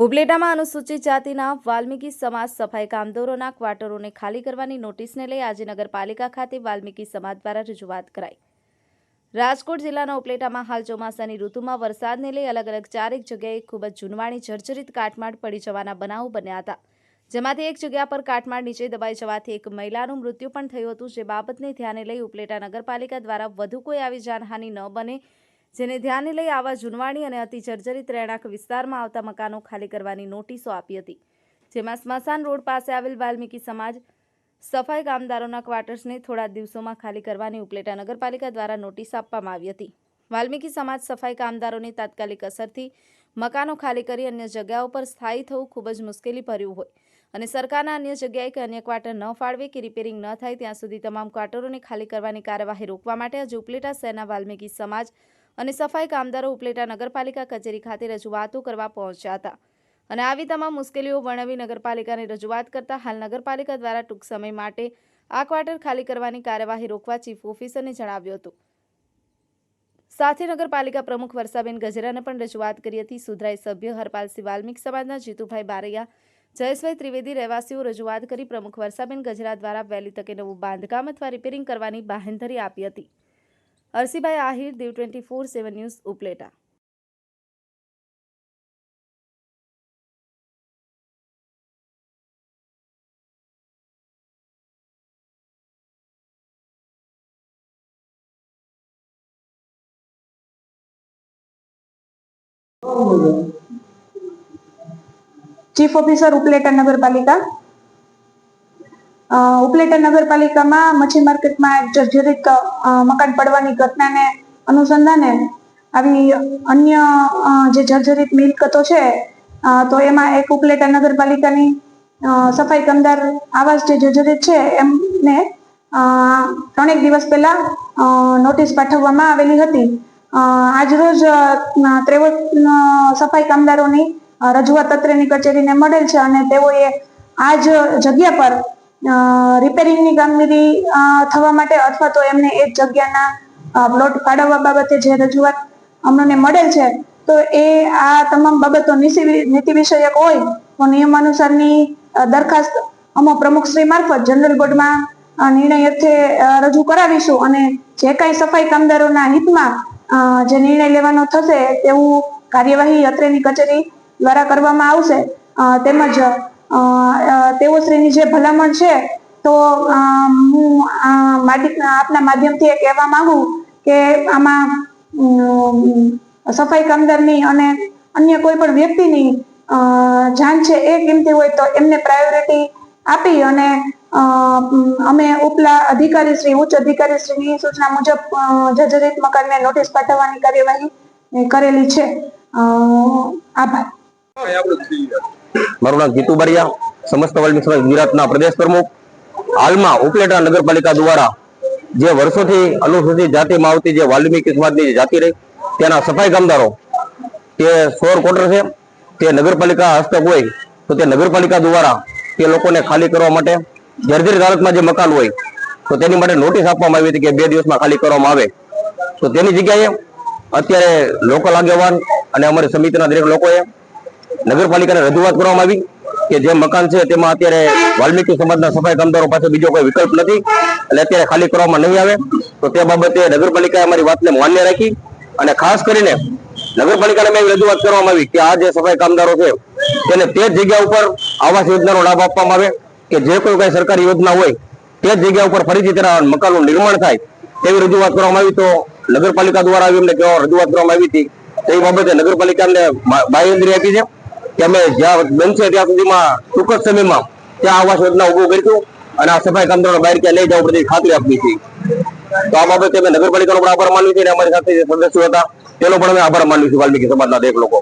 ઉપલેટામાં અનુસૂચિત જાતિના વાલ્મીકી સમાજ સફાઈ કામદારોના ક્વાર્ટરોને ખાલી કરવાની નોટિસને લઈ આજે નગરપાલિકા ખાતે વાલ્મીકી સમાજ દ્વારા રજૂઆત કરાઈ. રાજકોટ જિલ્લાના ઉપલેટામાં હાલ ચોમાસાની ઋતુમાં વરસાદને લઈ અલગ અલગ ચારેક જગ્યાએ ખૂબ જ જૂનવાણી જર્જરિત કાટમાળ પડી જવાના બનાવો બન્યા હતા. જેમાંથી એક જગ્યા પર કાટમાળ નીચે દબાઈ જવાથી એક મહિલાનું મૃત્યુ પણ થયું હતું, જે બાબતને ધ્યાને લઈ ઉપલેટા નગરપાલિકા દ્વારા વધુ કોઈ આવી જાનહાનિ ન બને જેને ધ્યાને લઈ આવા જૂનવાણી અને અતિ જર્જરિત રહેણાંક વિસ્તારમાં આવતા મકાનો ખાલી કરવાની નોટિસો આપી હતી, જેમાં સ્મશાન રોડ પાસે આવેલ વાલ્મીકી સમાજ સફાઈ કામદારોના ક્વાર્ટર્સને થોડા દિવસોમાં ખાલી કરવાની ઉપલેટા નગરપાલિકા દ્વારા નોટિસ આપવામાં આવી હતી. વાલ્મીકી સમાજ સફાઈ કામદારોની તાત્કાલિક અસરથી મકાનો ખાલી કરી અન્ય જગ્યાઓ પર સ્થાયી થવું ખૂબ જ મુશ્કેલી ભર્યું હોય અને સરકારના અન્ય જગ્યાએ કે અન્ય ક્વાર્ટર ન ફાળવે કે રિપેરિંગ ન થાય, ત્યાં સુધી તમામ ક્વાર્ટરોને ખાલી કરવાની કાર્યવાહી રોકવા માટે આજે ઉપલેટા શહેરના વાલ્મીકી સમાજ અને સફાઈ કામદારો ઉપલેટા નગરપાલિકા કચેરી ખાતે રજૂઆતો કરવા પહોંચ્યા હતા. અને આવી તમામ મુશ્કેલીઓ વર્ણવી નગરપાલિકાને રજૂઆત કરતા હાલ નગરપાલિકા દ્વારા ટૂંક સમય માટે આ ક્વાર્ટર ખાલી કરવાની કાર્યવાહી રોકવા ચીફ ઓફિસરને જણાવ્યું હતું. સાથે નગરપાલિકા પ્રમુખ વર્ષાબેન ગજરાને પણ રજૂઆત કરી હતી. સુધરાઈ સભ્ય હરપાલસિંહ વાલ્મીક સમાજના જીતુભાઈ બારૈયા, જયેશભાઈ ત્રિવેદી રહેવાસીઓ રજૂઆત કરી પ્રમુખ વર્ષાબેન ગજરા દ્વારા વહેલી તકે નવું બાંધકામ અથવા રિપેરિંગ કરવાની બાહેંધરી આપી હતી. Arsibhai Ahir Diu twenty four seven news Upleta. Chief officer Upleta નગરપાલિકા. ઉપલેટા નગરપાલિકામાં મચ્છી માર્કેટમાં એક જર્જરિત મકાન પડવાની ઘટનાને અનુસંધાને આવી અન્ય જે જર્જરિત મિલકતો છે તો એમાં એક ઉપલેટા નગરપાલિકાની સફાઈ કામદાર આવાસ જે જર્જરિત છે, એમને ત્રણેક દિવસ પહેલા નોટિસ પાઠવવામાં આવેલી હતી. આજરોજ ત્રેવત સફાઈ કામદારોની રજૂઆત અત્રેની કચેરીને મળેલ છે અને તેઓએ આ જ જગ્યા પર રિપેરિંગની કામગીરી થવા માટે અથવા તો એમને એ જગ્યાના પ્લોટ ફાળવવા બાબતે જે રજૂઆત અમને મળેલ છે, તો એ આ તમામ બાબતો નીતિ વિષયક હોય, તો નિયમ અનુસારની દરખાસ્ત અમો પ્રમુખશ્રી મારફત જનરલ બોર્ડમાં નિર્ણય અર્થે રજૂ કરાવીશું અને જે કાંઈ સફાઈ કામદારોના હિતમાં જે નિર્ણય લેવાનો થશે તેવું કાર્યવાહી અત્રેની કચેરી દ્વારા કરવામાં આવશે તેમજ અ, તેઓશ્રીની જે ભલામણ છે તો હું આપના માધ્યમથી એ કહેવા માંગુ કે આમાં સફાઈ કામદારની અને અન્ય કોઈ પણ વ્યક્તિની જાન છે એ કિંમતી હોય તો એમને પ્રાયોરિટી આપી અને અમે ઉપલા અધિકારી શ્રી ઉચ્ચ અધિકારી શ્રીની સૂચના મુજબ જજરિત મકાનને નોટિસ પાઠવવાની કાર્યવાહી કરેલી છે. આભાર. મારું નામ જીતુ બરિયા, સમસ્ત વર્લ્ડ સમાજ ગુજરાતના પ્રદેશ પ્રમુખ. હાલમાં ઉપલેટા નગરપાલિકા દ્વારા જે વર્ષોથી અનુસૂચિત જાતિમાં આવતી જે વાલ્મીકી સમાજની જાતિ રહી તેના સફાઈ કામદારો, તે સોર કોટર છે, તે નગરપાલિકા હસ્તક હોય, તો તે નગરપાલિકા દ્વારા તે લોકોને ખાલી કરવા માટે જર્જરિત હાલતમાં જે મકાન હોય, તો તેની માટે નોટિસ આપવામાં આવી હતી કે બે દિવસમાં ખાલી કરવામાં આવે. તો તેની જગ્યાએ અત્યારે લોકલ આગેવાન અને અમારી સમિતિના દરેક લોકોએ નગરપાલિકાને રજૂઆત કરવામાં આવી કે જે મકાન છે તેમાં અત્યારે વાલ્મીકી સમાજના સફાઈ કામદારો પાસે બીજો કોઈ વિકલ્પ નથી એટલે અત્યારે ખાલી કરવામાં નહીં આવે. તો તે બાબતે નગરપાલિકાએ અમારી વાતને માન્ય રાખી અને ખાસ કરીને નગરપાલિકાને મેં રજૂઆત કરવામાં આવી કે આ જે સફાઈ કામદારો છે તેને તે જગ્યા ઉપર આવાસ યોજનાનો લાભ આપવામાં આવે કે જે કોઈ કઈ સરકારી યોજના હોય તે જગ્યા ઉપર ફરીથી તેના મકાનનું નિર્માણ થાય તેવી રજૂઆત કરવામાં આવી. તો નગરપાલિકા દ્વારા આવી એમને રજૂઆત કરવામાં આવી હતી તે બાબતે નગરપાલિકાને બાહેન્દ્રી આપી છે. કે અમે જ્યાં બનશે ત્યાં સુધીમાં ટૂંક જ સમયમાં ત્યાં આવાસ યોજના ઉભું કરીશું અને આ સફાઈ કામદારો બહાર ક્યાં લઈ જવું પડતી ખાતરી આપી છે તો આ બાબતે અમે નગરપાલિકાનો પણ આભાર માનવી છે અને અમારી સાથે સદસ્યો હતા તેનો પણ અમે આભાર માનવી છે વાલ્મીકી સમાજના દરેક લોકો.